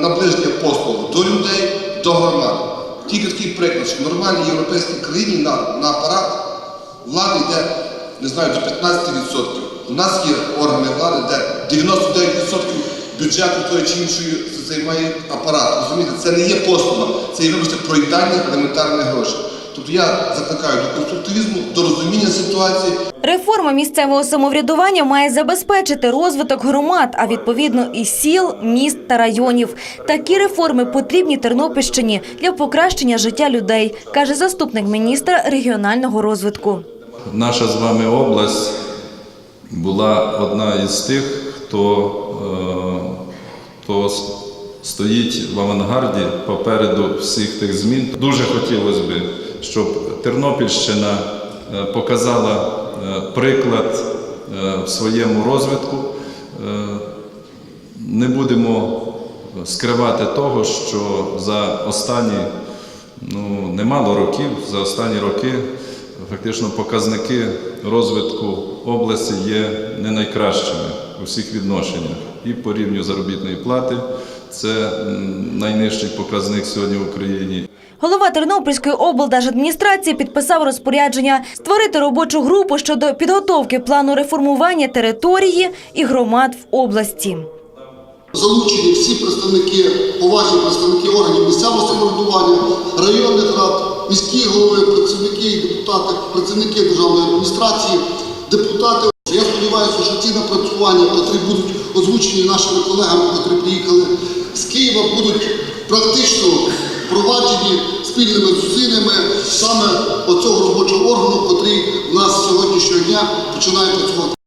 наближення послуг до людей, до громад. Тільки такий приклад, що в нормальній європейській країні на, на апарат влади йде, не знаю, до 15%. У нас є органи влади, де 99% бюджету тої чи іншої займає апарат. Розумієте, це не є послуга, це є, вибачте, проїдання елементарних грошей. Тобто я закликаю до конструктивізму, до розуміння ситуації, Реформа місцевого самоврядування має забезпечити розвиток громад, а відповідно і сіл, міст та районів. Такі реформи потрібні Тернопільщині для покращення життя людей, каже заступник міністра регіонального розвитку. Наша з вами область була одна із тих, хто, е, хто стоїть в авангарді попереду всіх тих змін. Дуже хотілося б, щоб Тернопільщина е, показала е, приклад е, в своєму розвитку. Не будемо скривати того, що за останні ну, немало років, за останні роки фактично показники розвитку області є не найкращими у всіх відношеннях. І по рівню заробітної плати це найнижчий показник сьогодні в Україні. Голова Тернопільської облдержадміністрації підписав розпорядження створити робочу групу щодо підготовки плану реформування території і громад в області. Залучені всі представники, поважні представники органів місцевого самоврядування, районних рад, міські голови, працівники і депутати, працівники державної адміністрації, депутати. Я сподіваюся, що ці напрацювання, які будуть озвучені нашими колегами, які приїхали з Києва, будуть практично впроваджені спільними зусиллями саме оцього робочого органу, який в нас сьогоднішнього дня починає працювати.